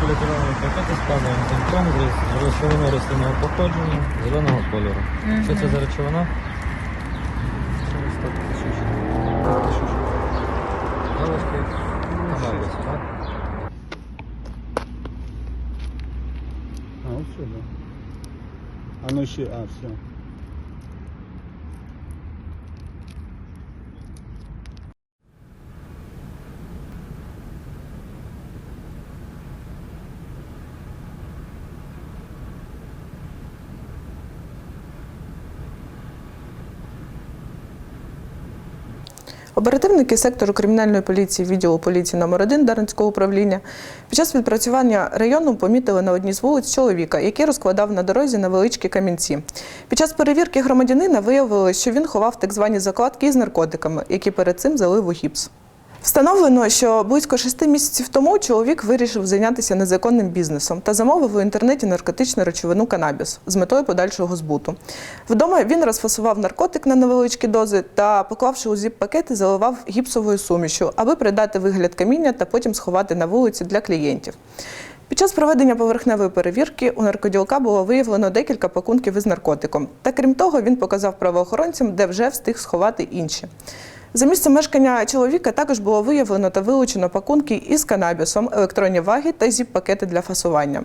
Пакети складаємо контроль з речовиною рослинного походження зеленого кольору. Що це за речовина? Так? А, ось сюди. А ну ще, а, все. Оперативники сектору кримінальної поліції відділу поліції номер 1 Дарницького управління під час відпрацювання району помітили на одній з вулиць чоловіка, який розкладав на дорозі невеличкі камінці. Під час перевірки громадянина виявили, що він ховав так звані закладки із наркотиками, які перед цим залив у гіпс. Встановлено, що близько шести місяців тому чоловік вирішив зайнятися незаконним бізнесом та замовив у інтернеті наркотичну речовину канабіс з метою подальшого збуту. Вдома він розфасував наркотик на невеличкі дози та, поклавши у зіп-пакети, заливав гіпсовою сумішю, аби придати вигляд каміння та потім сховати на вулиці для клієнтів. Під час проведення поверхневої перевірки у наркоділка було виявлено декілька пакунків із наркотиком. Та крім того, він показав правоохоронцям, де вже встиг сховати інші. За місцем мешкання чоловіка також було виявлено та вилучено пакунки із канабісом, електронні ваги та зіп-пакети для фасування.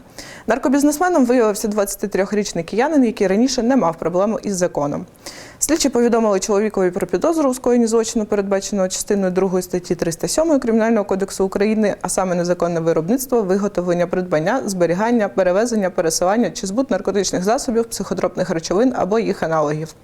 Наркобізнесменом виявився 23-річний киянин, який раніше не мав проблему із законом. Слідчі повідомили чоловікові про підозру у скоєнні злочину, передбаченого частиною 2 статті 307 Кримінального кодексу України, а саме незаконне виробництво, виготовлення, придбання, зберігання, перевезення, пересилання чи збут наркотичних засобів, психотропних речовин або їх аналогів.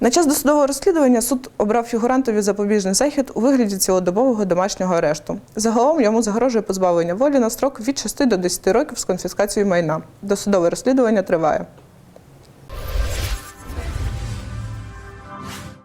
На час досудового розслідування суд обрав фігурантові запобіжний захід у вигляді цілодобового домашнього арешту. Загалом йому загрожує позбавлення волі на строк від 6 до 10 років з конфіскацією майна. Досудове розслідування триває.